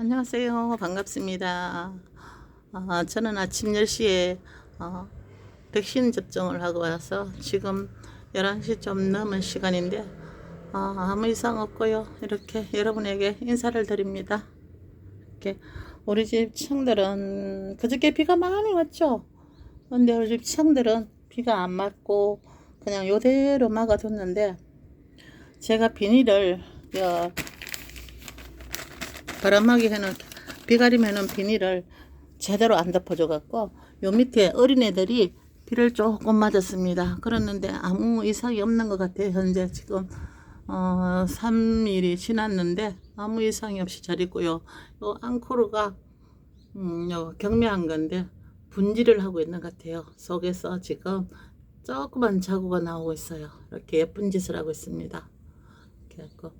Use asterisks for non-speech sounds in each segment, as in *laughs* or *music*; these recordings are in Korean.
안녕하세요. 반갑습니다. 아, 저는 아침 10시에 어, 백신 접종을 하고 와서 지금 11시 좀 넘은 시간인데 아, 아무 이상 없고요. 이렇게 여러분에게 인사를 드립니다. 이렇게 우리 집 청들은 그저께 비가 많이 왔죠. 근데 우리 집 청들은 비가 안 맞고 그냥 요대로 막아뒀는데 제가 비닐을 여, 바람막이 해놓은 비가림 해놓은 비닐을 제대로 안 덮어줘 갖고 요 밑에 어린애들이 비를 조금 맞았습니다. 그랬는데 아무 이상이 없는 것 같아요. 현재 지금 어 3일이 지났는데 아무 이상이 없이 잘 있고요. 요 앙코르가 음, 요 경미한 건데 분질을 하고 있는 것 같아요. 속에서 지금 조그만 자구가 나오고 있어요. 이렇게 예쁜 짓을 하고 있습니다. 이렇게 해갖고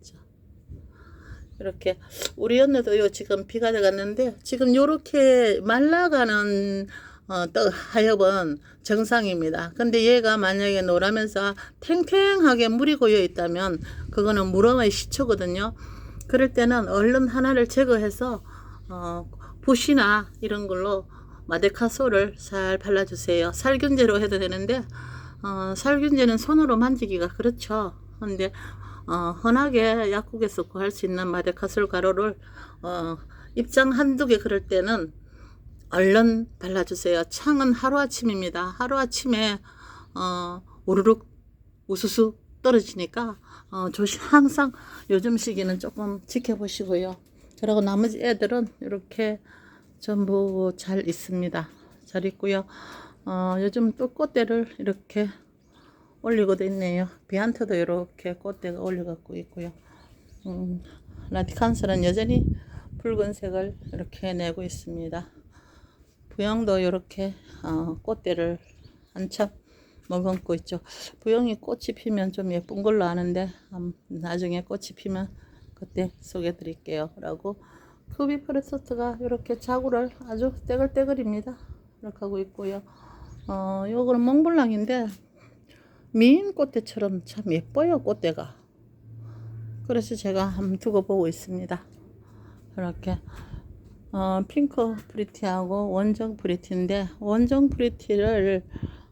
자. 이렇게 우리 언니도요 지금 비가 들어갔는데 지금 요렇게 말라가는 어, 떡 하엽은 정상입니다. 근데 얘가 만약에 노라면서 탱탱하게 물이 고여 있다면 그거는 무럼의 시초거든요. 그럴 때는 얼른 하나를 제거해서 어, 붓이나 이런 걸로 마데카소를 잘 발라주세요. 살균제로 해도 되는데 어, 살균제는 손으로 만지기가 그렇죠. 근데 어, 흔하게 약국에서 구할 수 있는 마데카솔 가루를 어, 입장 한두 개 그럴 때는 얼른 발라주세요. 창은 하루아침입니다. 하루아침에 어, 우르륵 우수수 떨어지니까 어, 조심 항상 요즘 시기는 조금 지켜보시고요. 그리고 나머지 애들은 이렇게 전부 잘 있습니다. 잘 있고요. 어, 요즘 또 꽃대를 이렇게 올리고도 있네요. 비한테도 이렇게 꽃대가 올려갖고 있고요. 음, 라디칸스는 여전히 붉은색을 이렇게 내고 있습니다. 부영도 이렇게 어, 꽃대를 한참 머금고 있죠. 부영이 꽃이 피면 좀 예쁜 걸로 아는데 음, 나중에 꽃이 피면 그때 소개해 드릴게요. 라고 쿠비 프레소트가 이렇게 자구를 아주 떼글떼글입니다. 이렇게 하고 있고요. 어, 요거는 몽블랑인데 미인 꽃대처럼 참 예뻐요 꽃대가. 그래서 제가 한번 두고 보고 있습니다. 이렇게 어, 핑크 프리티하고 원정 프리티인데 원정 프리티를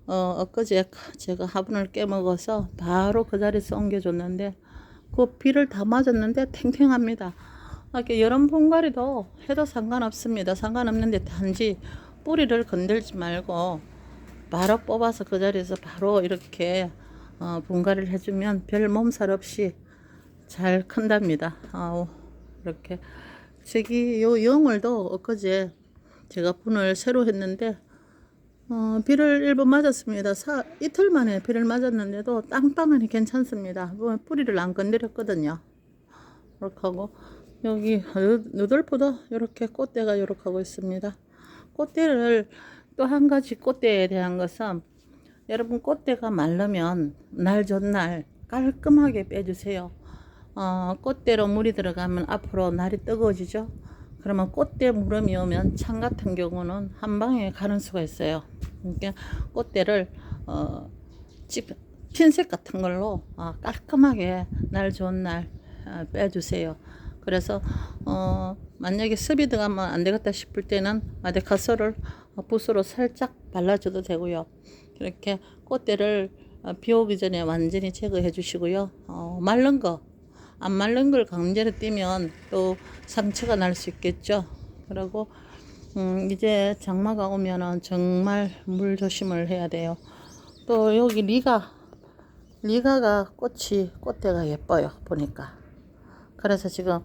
어, 엊그제 제가 화분을 깨먹어서 바로 그 자리에서 옮겨줬는데 그 비를 다 맞았는데 탱탱합니다. 이렇게 여름 분갈이도 해도 상관없습니다. 상관없는데 단지 뿌리를 건들지 말고 바로 뽑아서 그 자리에서 바로 이렇게 어, 분갈이를 해주면 별 몸살 없이 잘 큰답니다. 아, 이렇게 저기 요 영월도 엊그제 제가 분을 새로 했는데 어, 비를 일부 맞았습니다. 사, 이틀 만에 비를 맞았는데도 땅땅하니 괜찮습니다. 뭐 뿌리를 안 건드렸거든요. 이렇게 하고 여기 누들포도 이렇게 꽃대가 이렇게 하고 있습니다. 꽃대를 또 한 가지 꽃대에 대한 것은 여러분 꽃대가 마르면 날 전날 깔끔하게 빼주세요. 어, 꽃대로 물이 들어가면 앞으로 날이 뜨거워지죠. 그러면 꽃대 무름이 오면 창 같은 경우는 한 방에 가는 수가 있어요. 그러니까 꽃대를 어, 집, 핀셋 같은 걸로 어, 깔끔하게 날 좋은 날 어, 빼주세요. 그래서 어, 만약에 습이 들어가면 안 되겠다 싶을 때는 마데카솔을 붓으로 살짝 발라줘도 되고요. 이렇게 꽃대를 어, 비 오기 전에 완전히 제거해 주시고요. 어, 마른 거, 안 마른 걸 강제로 띄면 또 상처가 날 수 있겠죠. 그리고 음, 이제 장마가 오면은 정말 물 조심을 해야 돼요. 또 여기 리가, 리가가 꽃이, 꽃대가 예뻐요. 보니까. 그래서 지금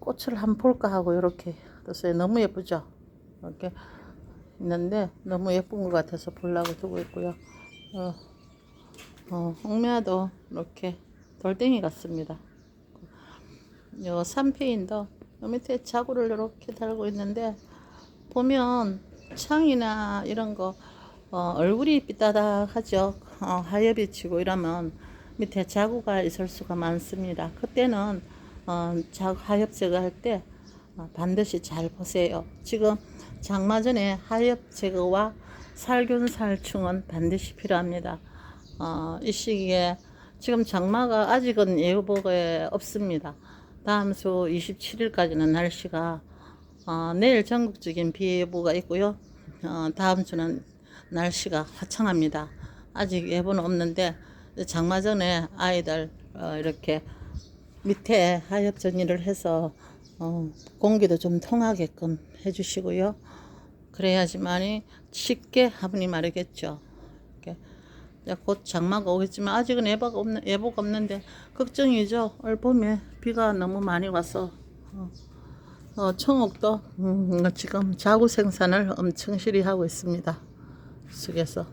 꽃을 한번 볼까 하고 이렇게 떴어요. 너무 예쁘죠? 이렇게 있는데 너무 예쁜 것 같아서 보려고 두고 있고요. 어, 어, 홍매화도 이렇게 돌덩이 같습니다. 요 삼페인도 요 밑에 자구를 이렇게 달고 있는데 보면 창이나 이런 거 어, 얼굴이 삐따닥하죠. 어, 하엽이 치고 이러면 밑에 자구가 있을 수가 많습니다. 그때는 어, 자구 하엽 제거할 때 어, 반드시 잘 보세요. 지금 장마 전에 하엽 제거와 살균 살충은 반드시 필요합니다. 어, 이 시기에 지금 장마가 아직은 예보가 없습니다. 다음 주 27일까지는 날씨가 어, 내일 전국적인 비 예보가 있고요. 어, 다음 주는 날씨가 화창합니다. 아직 예보는 없는데 장마 전에 아이들 어, 이렇게 밑에 하엽 정리를 해서 어, 공기도 좀 통하게끔 해주시고요. 그래야지만이 쉽게 화분이 마르겠죠. 곧 장마가 오겠지만 아직은 예보가 없는 예보가 없는데 걱정이죠. 올 봄에 비가 너무 많이 와서 어, 어, 청옥도 음, 지금 자구 생산을 엄청 실히 하고 있습니다. 속에서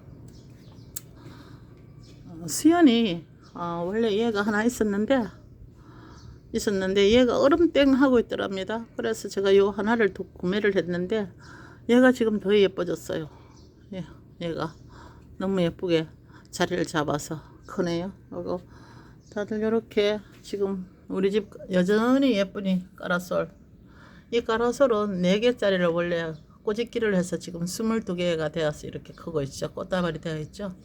어, 수연이 어, 원래 얘가 하나 있었는데 있었는데 얘가 얼음땡 하고 있더랍니다. 그래서 제가 요 하나를 또 구매를 했는데 얘가 지금 더 예뻐졌어요. 얘, 얘가 너무 예쁘게 자리를 잡아서 크네요. 그리고 다들 이렇게 지금 우리 집 여전히 예쁘니 까라솔. 이 까라솔은 4개짜리를 원래 꼬집기를 해서 지금 22개가 되어서 이렇게 크고 있죠. 꽃다발이 되어 있죠.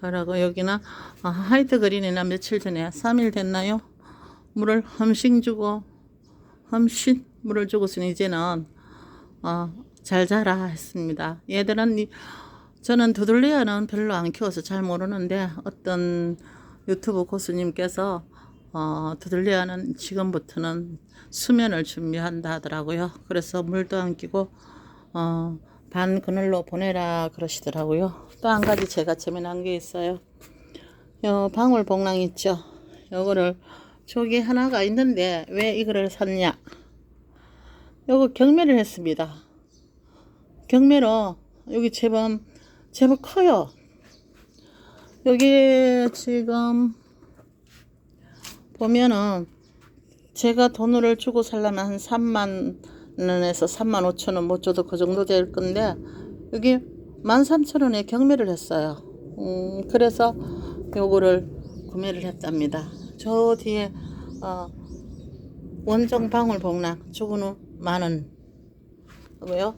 그러고 여기는 아, 화이트 그린이나 며칠 전에 3일 됐나요? 물을 험싱 주고 험신 물을 주고서는 이제는 어, 잘 자라 했습니다. 얘들은 이- 저는 두들리아는 별로 안 키워서 잘 모르는데 어떤 유튜브 고수님께서 어, 두들리아는 지금부터는 수면을 준비한다 하더라고요. 그래서 물도 안 끼고 어, 반 그늘로 보내라 그러시더라고요. 또 한 가지 제가 재미난 게 있어요. 요 방울 복랑 있죠. 요거를 저기 하나가 있는데 왜 이거를 샀냐? 요거 경매를 했습니다. 경매로 여기 제법 제법 커요. 여기 지금 보면은 제가 돈을 주고 살려면 한 3만 원에서 3만 5천 원 못 줘도 그 정도 될 건데 여기 13,000원에 경매를 했어요. 음, 그래서 요거를 구매를 했답니다. 저 뒤에 어, 원정 방울 복락 저거는 만 원. 왜요?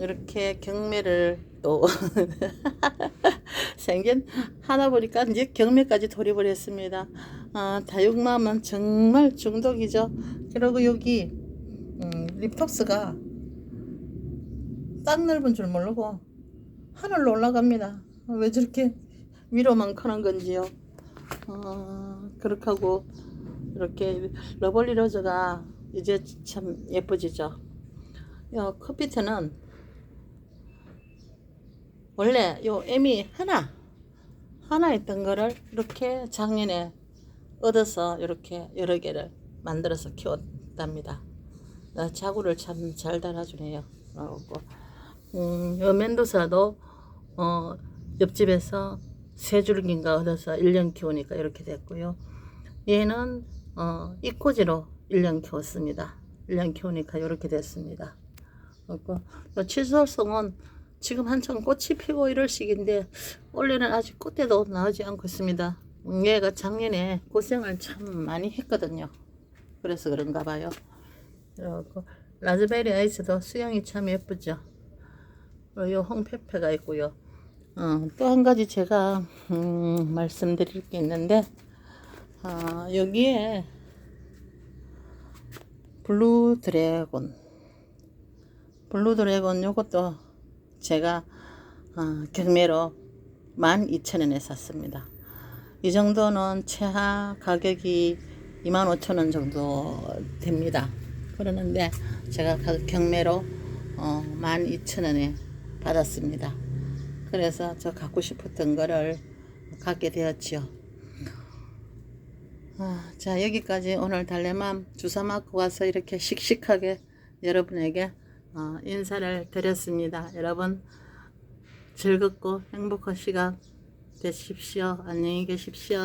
이렇게 경매를 또 *laughs* 생긴 하다 보니까 이제 경매까지 돌입을 했습니다. 아, 다육맘은 정말 중독이죠. 그리고 여기 음, 립톡스가 땅 넓은 줄 모르고 하늘로 올라갑니다. 어, 왜 저렇게 위로만 크는 건지요. 어, 그렇게 하고 이렇게 러블리 로즈가 이제 참 예뻐지죠. 요 커피트는 원래 요 M이 하나 하나 있던 거를 이렇게 작년에 얻어서 이렇게 여러 개를 만들어서 키웠답니다. 어, 자구를 참 잘 달아주네요. 그러고 음, 요 멘도사도 어, 옆집에서 세 줄기인가 얻어서 1년 키우니까 이렇게 됐고요. 얘는 어, 이코지로 1년 키웠습니다. 1년 키우니까 이렇게 됐습니다. 그리고 요 치솔송은 지금 한창 꽃이 피고 이럴 시기인데 원래는 아직 꽃대도 나오지 않고 있습니다. 음, 얘가 작년에 고생을 참 많이 했거든요. 그래서 그런가 봐요. 그리고 라즈베리 아이스도 수영이 참 예쁘죠. 그리고 요 홍페페가 있고요. 어, 또한 가지 제가 음, 말씀드릴 게 있는데 아, 여기에 블루 드래곤 블루 드래곤 요것도 제가 어, 경매로 12,000원에 샀습니다. 이 정도는 최하 가격이 25,000원 정도 됩니다. 그러는데 제가 가- 경매로 어, 12,000원에 받았습니다. 그래서 저 갖고 싶었던 거를 갖게 되었지요. 아, 자 여기까지 오늘 달래맘 주사 맞고 와서 이렇게 씩씩하게 여러분에게 어, 인사를 드렸습니다. 여러분 즐겁고 행복한 시간 되십시오. 안녕히 계십시오.